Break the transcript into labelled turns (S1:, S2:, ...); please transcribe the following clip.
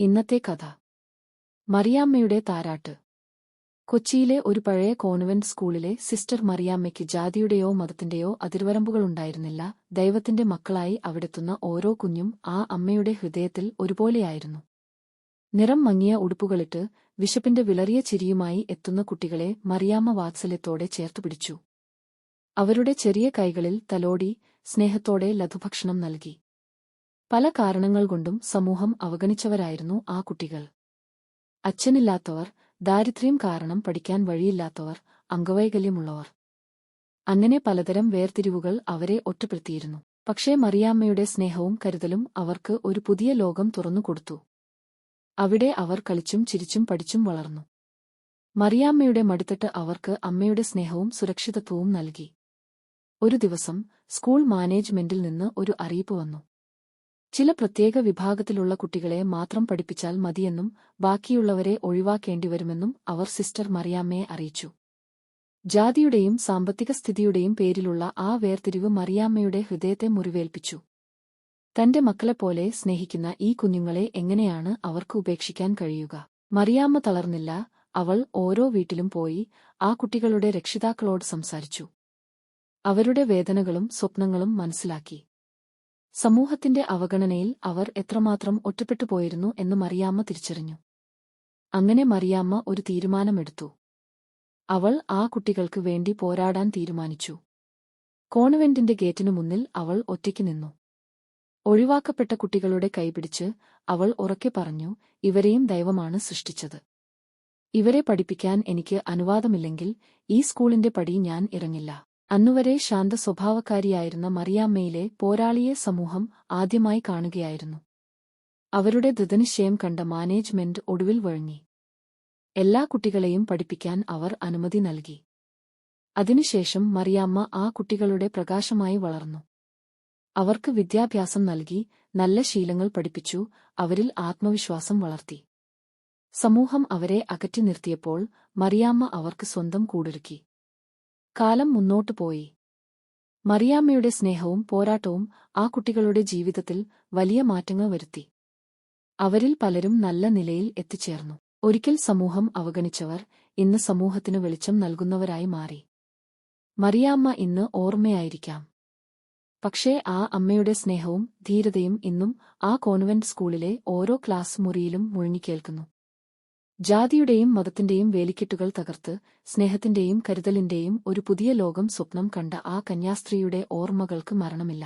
S1: ഇന്നത്തെ കഥ. മറിയാമ്മയുടെ താരാട്ട്. കൊച്ചിയിലെ ഒരു പഴയ കോൺവെന്റ് സ്കൂളിലെ സിസ്റ്റർ മറിയാമ്മയ്ക്ക് ജാതിയുടെയോ മതത്തിന്റെയോ അതിർവരമ്പുകളുണ്ടായിരുന്നില്ല ദൈവത്തിന്റെ മക്കളായി അവിടെത്തുന്ന ഓരോ കുഞ്ഞും ആ അമ്മയുടെ ഹൃദയത്തിൽ ഒരുപോലെയായിരുന്നു. നിറം മങ്ങിയ ഉടുപ്പുകളിട്ട് വിശപ്പിന്റെ വിളറിയ ചിരിയുമായി എത്തുന്ന കുട്ടികളെ മറിയാമ്മ വാത്സല്യത്തോടെ ചേർത്തുപിടിച്ചു അവരുടെ ചെറിയ കൈകളിൽ തലോടി സ്നേഹത്തോടെ ലഘുഭക്ഷണം നൽകി. പല കാരണങ്ങൾ കൊണ്ടും സമൂഹം അവഗണിച്ചവരായിരുന്നു ആ കുട്ടികൾ. അച്ഛനില്ലാത്തവർ ദാരിദ്ര്യം കാരണം പഠിക്കാൻ വഴിയില്ലാത്തവർ അംഗവൈകല്യമുള്ളവർ. അങ്ങനെ പലതരം വേർതിരിവുകൾ അവരെ ഒറ്റപ്പെടുത്തിയിരുന്നു. പക്ഷേ മറിയാമ്മയുടെ സ്നേഹവും കരുതലും അവർക്ക് ഒരു പുതിയ ലോകം തുറന്നുകൊടുത്തു അവിടെ അവർ കളിച്ചും ചിരിച്ചും പഠിച്ചും വളർന്നു. മറിയാമ്മയുടെ മടിത്തട്ട് അവർക്ക് അമ്മയുടെ സ്നേഹവും സുരക്ഷിതത്വവും നൽകി. ഒരു ദിവസം സ്കൂൾ മാനേജ്മെന്റിൽ നിന്ന് ഒരു അറിയിപ്പ് വന്നു. ചില പ്രത്യേക വിഭാഗത്തിലുള്ള കുട്ടികളെ മാത്രം പഠിപ്പിച്ചാൽ മതിയെന്നും ബാക്കിയുള്ളവരെ ഒഴിവാക്കേണ്ടിവരുമെന്നും അവർ സിസ്റ്റർ മറിയാമ്മയെ അറിയിച്ചു. ജാതിയുടെയും സാമ്പത്തിക സ്ഥിതിയുടെയും പേരിലുള്ള ആ വേർതിരിവ് മറിയാമ്മയുടെ ഹൃദയത്തെ മുറിവേൽപ്പിച്ചു. തന്റെ മക്കളെപ്പോലെ സ്നേഹിക്കുന്ന ഈ കുഞ്ഞുങ്ങളെ എങ്ങനെയാണ് അവർക്ക് ഉപേക്ഷിക്കാൻ കഴിയുക? മറിയാമ്മ തളർന്നില്ല. അവൾ ഓരോ വീട്ടിലും പോയി ആ കുട്ടികളുടെ രക്ഷിതാക്കളോട് സംസാരിച്ചു. അവരുടെ വേദനകളും സ്വപ്നങ്ങളും മനസ്സിലാക്കി. സമൂഹത്തിന്റെ അവഗണനയിൽ അവർ എത്രമാത്രം ഒറ്റപ്പെട്ടുപോയിരുന്നു എന്ന് മറിയാമ്മ തിരിച്ചറിഞ്ഞു. അങ്ങനെ മറിയാമ്മ ഒരു തീരുമാനമെടുത്തു. അവൾ ആ കുട്ടികൾക്ക് വേണ്ടി പോരാടാൻ തീരുമാനിച്ചു. കോൺവെന്റിന്റെ ഗേറ്റിനു മുന്നിൽ അവൾ ഒറ്റയ്ക്ക് നിന്നു. ഒഴിവാക്കപ്പെട്ട കുട്ടികളുടെ കൈപിടിച്ച് അവൾ ഉറക്കെ പറഞ്ഞു ഇവരെയും ദൈവമാണ് സൃഷ്ടിച്ചത്. ഇവരെ പഠിപ്പിക്കാൻ എനിക്ക് അനുവാദമില്ലെങ്കിൽ ഈ സ്കൂളിന്റെ പടി ഞാൻ ഇറങ്ങില്ല. അന്നുവരെ ശാന്ത സ്വഭാവക്കാരിയായിരുന്ന മറിയാമ്മയിലെ പോരാളിയെ സമൂഹം ആദ്യമായി കാണുകയായിരുന്നു. അവരുടെ ദൃതനിശ്ചയം കണ്ട മാനേജ്മെന്റ് ഒടുവിൽ വഴങ്ങി. എല്ലാ കുട്ടികളെയും പഠിപ്പിക്കാൻ അവർ അനുമതി നൽകി. അതിനുശേഷം മറിയാമ്മ ആ കുട്ടികളുടെ പ്രകാശമായി വളർന്നു. അവർക്ക് വിദ്യാഭ്യാസം നൽകി നല്ല ശീലങ്ങൾ പഠിപ്പിച്ചു അവരിൽ ആത്മവിശ്വാസം വളർത്തി. സമൂഹം അവരെ അകറ്റി നിർത്തിയപ്പോൾ മറിയാമ്മ അവർക്ക് സ്വന്തം കൂടൊരുക്കി. കാലം മുന്നോട്ടു പോയി. മറിയാമ്മയുടെ സ്നേഹവും പോരാട്ടവും ആ കുട്ടികളുടെ ജീവിതത്തിൽ വലിയ മാറ്റങ്ങൾ വരുത്തി. അവരിൽ പലരും നല്ല നിലയിൽ എത്തിച്ചേർന്നു. ഒരിക്കൽ സമൂഹം അവഗണിച്ചവർ ഇന്ന് സമൂഹത്തിന് വെളിച്ചം നൽകുന്നവരായി മാറി. മറിയാമ്മ ഇന്ന് ഓർമ്മയായിരിക്കാം. പക്ഷേ ആ അമ്മയുടെ സ്നേഹവും ധീരതയും ഇന്നും ആ കോൺവെന്റ് സ്കൂളിലെ ഓരോ ക്ലാസ് മുറിയിലും മുഴങ്ങിക്കേൾക്കുന്നു ജാതിയുടെയും മതത്തിന്റെയും വേലിക്കെട്ടുകൾ തകർത്ത് സ്നേഹത്തിന്റെയും കരുതലിന്റെയും ഒരു പുതിയ ലോകം സ്വപ്നം കണ്ട ആ കന്യാസ്ത്രീയുടെ ഓർമ്മകൾക്ക് മരണമില്ല.